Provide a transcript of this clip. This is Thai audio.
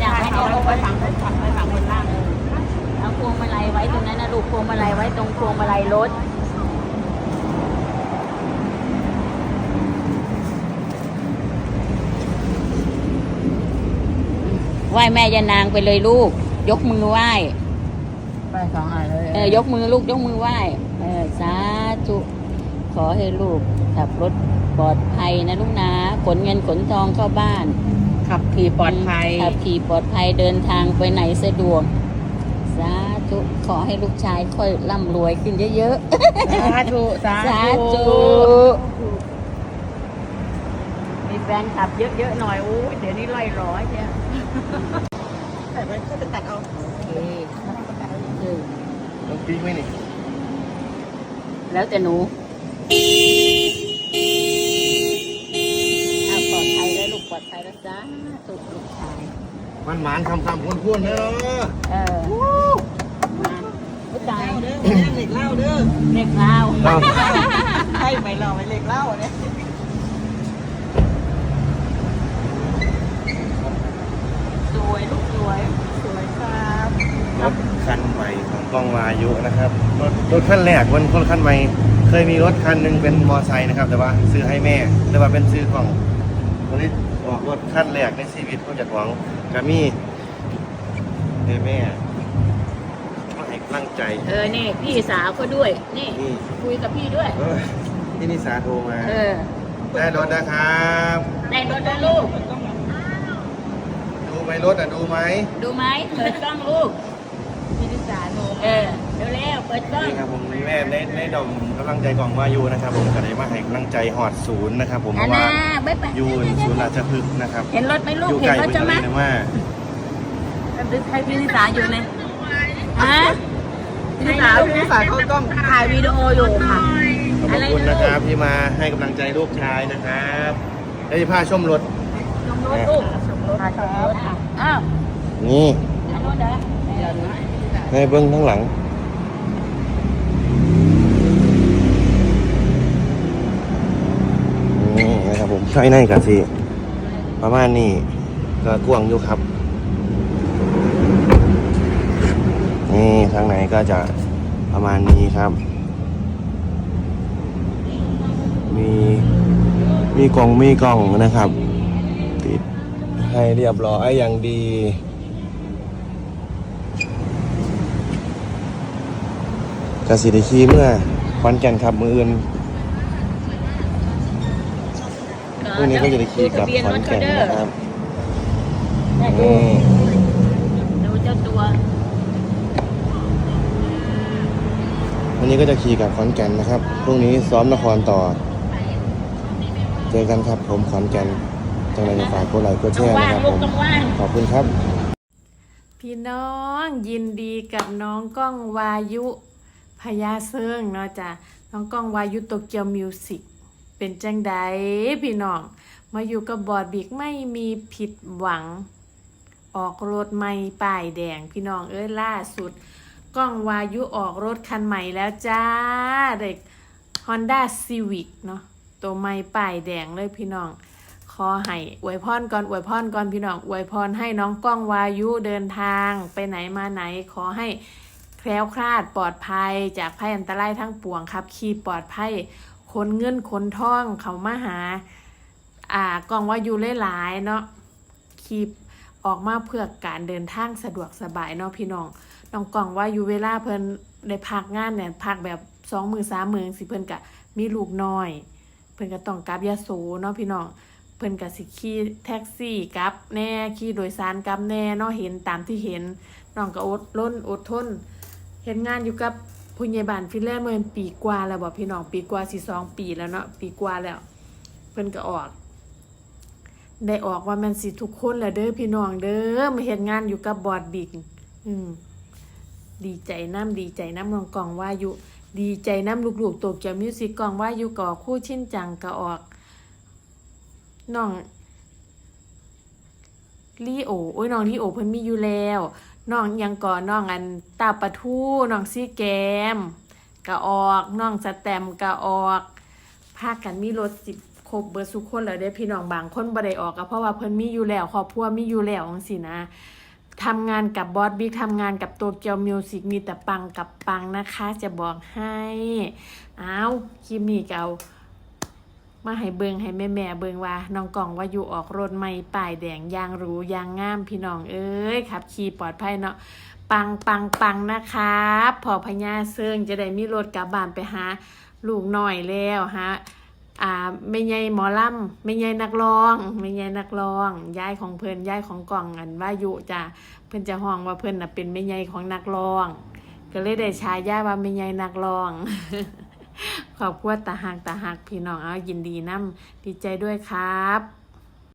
อยากให้เอาไปฝังรถฝังไปฝังบนล่างเลยเอาพวงมาลัยไว้ตรงนั้นนะลูกพวงมาลัยไว้ตรงพวงมาลัยรถไหว้แม่ยานางไปเลยลูก ยกมือไหว้ไปสองอันเลยเออยกมือลูกยกมือไหว้เออสาธุ อให้ลูกขับรถปลอดภัยนะลูกนะขนเงินขนทองเข้าบ้าน ขับขี่ปลอดภัย ขับขี่ปลอดภัยเดินทางไปไหนสะดวกสาธุขอให้ลูกชายค่อยร่ำรวยขึ้นเยอะสาธุสาๆสาธุมีแฟนขับเยอะๆหน่อยโอ้ยเดี๋ยวนี้ไล่ร้อยเนี่ยแต่มันก็จะตัดเอาโอเคเออต้องปีไหมนี่แล้วแต่หนูอะปลอดภัยแล้วลูกปลอดภัยแล้วจ้าถูกลูกชาย มันหมานคำคำคุ้นคุ้นๆเนาะเออมาลูกชายเด้อเล็กเหล้าเด้อเด็กลาวเอาใช่ไหมเราไม่เล็กเหล้าเนี่ยสวยลูกสวยสวยครับรถคันใหม่ของกล้องวายุนะครับรถรถคันแรกวันคนคันใหม่ เคยมีรถคันหนึ่งเป็นมอไซค์นะครับ แต่ว่าซื้อให้แม่ แต่ว่าเป็นซื้อของวันนี้ออกรถคันแรกในชีวิตเขาจากหวัง กามี่ให้แม่มาให้กำลังใจ เออนี่พี่สาวเขาด้วย นี่ นี่ คุยกับพี่ด้วย เอ้ยที่นิสาโทรมา เออได้รถนะครับได้รถแล้วลูก ดูไหมรถอะดูไหมดูไหมเปิดกล้องลูกพี่นิสาโนเออ เร็วๆเปิดกล้องนี่ครับผมแม่ในในดอมกำลังใจกล่องวายูนะครับ ผมก็ได้มาให้กำลังใจหอดศูนย์นะครับผมเพอันราะน่ะว่าบ๊ายบายยูนศูนย์ราชพฤกษ์นะครับเห็นรถไหมลูก อยู่เห็ไกนลรถไปจะเลมายนะว่าให้พี่นิสาอยู่ในฮะพี่นิสาพี่นิสาเขาต้องถ่ายวิดีโออยู่ค่ะ ขอบคุณนะครับที่มาให้กำลังใจลูกชายนะครับได้ผ้าชมรถชมรถลูกชมรถถ่ายชคมรัรบถอะอ้าวนี่อันนู้นเด้อให้เบิ้งข้างหลัง ผมใช่ในกันสิประมาณนี้ก็กว้างอยู่ครับ นี่ทางไหนก็จะประมาณนี้ครับ มีมีกล่องมีกล่องนะครับ ติดให้เรียบร้อยอย่างดีกสิไดขี่เมื่อควันแก่นขับมืออื่น รุ่งนี้ก็จะได้ขี่กลับขอนแก่นนะครับได้ดูนี่ดูเจ้าตัววันนี้ก็จะขี่กลับขอนแก่นนะครับ พรุ่งนี้ซ้อมนครต่อ เจอกันครับผมขอนแก่นจังไรจะฝากกดไลค์กดแชต้องร์ว่านะงครับลูผกมต้องว่างขอบคุณครับ พี่น้องยินดีกับน้องก้องวายุพญาเซิงเนาะจ้ะน้องก้องวายุโตเกียวมิวสิก เป็นจังใดพี่น้อง มาอยู่กับบอดบิกไม่มีผิดหวัง ออกรถใหม่ป้ายแดงพี่น้องเอ้ยล่าสุดก้องวายุออกรถคันใหม่แล้วจ้าเด็ก Honda Civic เนาะตัวใหม่ป้ายแดงเลยพี่น้อง ขอให้อวยพรก่อนอวยพรก่อนพี่น้องอวยพรให้น้องก้องวายุเดินทางไปไหนมาไหนขอให้แคล้วคลาดปลอดภัยจากภัยอันตรายทั้งปวงครับขี่ปลอดภัย ขนเงินขนทองเขามาหา อ่ากองว่ายุหลายๆเนาะขี่ออกมาเพื่อการเดินทางสะดวกสบายเนาะพี่น้องน้องกองว่าอยู่เวลาเพิ่นได้พักงานเนี่ยพักแบบสองมือสามมือสิเพิ่นกะมีลูกน้อย เพิ่นก็ต้องกลับยาโสเนาะพี่น้องเพิ่นก็สิขี่แท็กซี่กลับแน่ขี่โดยสารกลับแน่เนาะเห็นตามที่เห็นน้องก็อดล้นอดทนเห็นงานอยู่กับ ผู้ใหญ่บ้านฟินแลนด์มาเป็นปีกว่าแล้วบ่พี่น้องปีกว่าสิสองปีแล้วเนาะปีกว่าแล้ว เพิ่นก็ออก ได้ออกว่ามันสิทุกคนแหละเด้อพี่น้องเด้อมาเฮ็ดงานอยู่กับบอดบิ๊กอืมดีใจน้ำดีใจน้ำน้องกองว่าอยู่ ดีใจน้ำลูกๆตกจากมิวสิกกองว่าอยู่ก่อคู่ชิ้นจังก็ออกน้องลีโอโอ้ยน้องลีโอเพิ่นมีอยู่แล้ว น้องยังก่อน้องอันตาปะทูน้องซี่แกมก็ออกน้องสแตมก็ออกพากันมีรถสิบครบเบิดสุกคนแล้วเด้พี่น้องบางคนบ่ได้ออกก็เพราะว่าเพิ่นมีอยู่แล้วครอบครัวมีอยู่แล้วจังซี่นะทำงานกับบอสบิ๊กทำงานกับโตเกียวมิวสิกมีแต่ปังกับปังนะคะ จะบอกให้อ้าวคลิปนี้ก็เอา มาให้เบิงให้แม่แม่เบิงว่าน้องกล่องว่าอยู่ออกรถไม่ป้ายแดงยางรูยางงามพี่น้องเอ้ยขับขี่ปลอดภัยเนาะปังปังปังนะครับพอพญาเซิงจะได้มีรถกลับบ้านไปหาลูกหน่อยแล้วฮะอ่าไม่ใหญ่หมอลำไม่ใหญ่นักร้องไม่ใหญ่นักร้องยายของเพิ่อนยายของกล่องอันว่าอยู่จ้ะเพิ่อนจะห้องว่าเพิ่นน่ะเป็นไม่ใหญ่ของนักร้อง ก็เลยได้ฉายาว่าไม่ใหญ่นักร้อง ขอบคุณตาหักตาหากพี่น้องเอายินดีน้ำดีใจด้วยครับ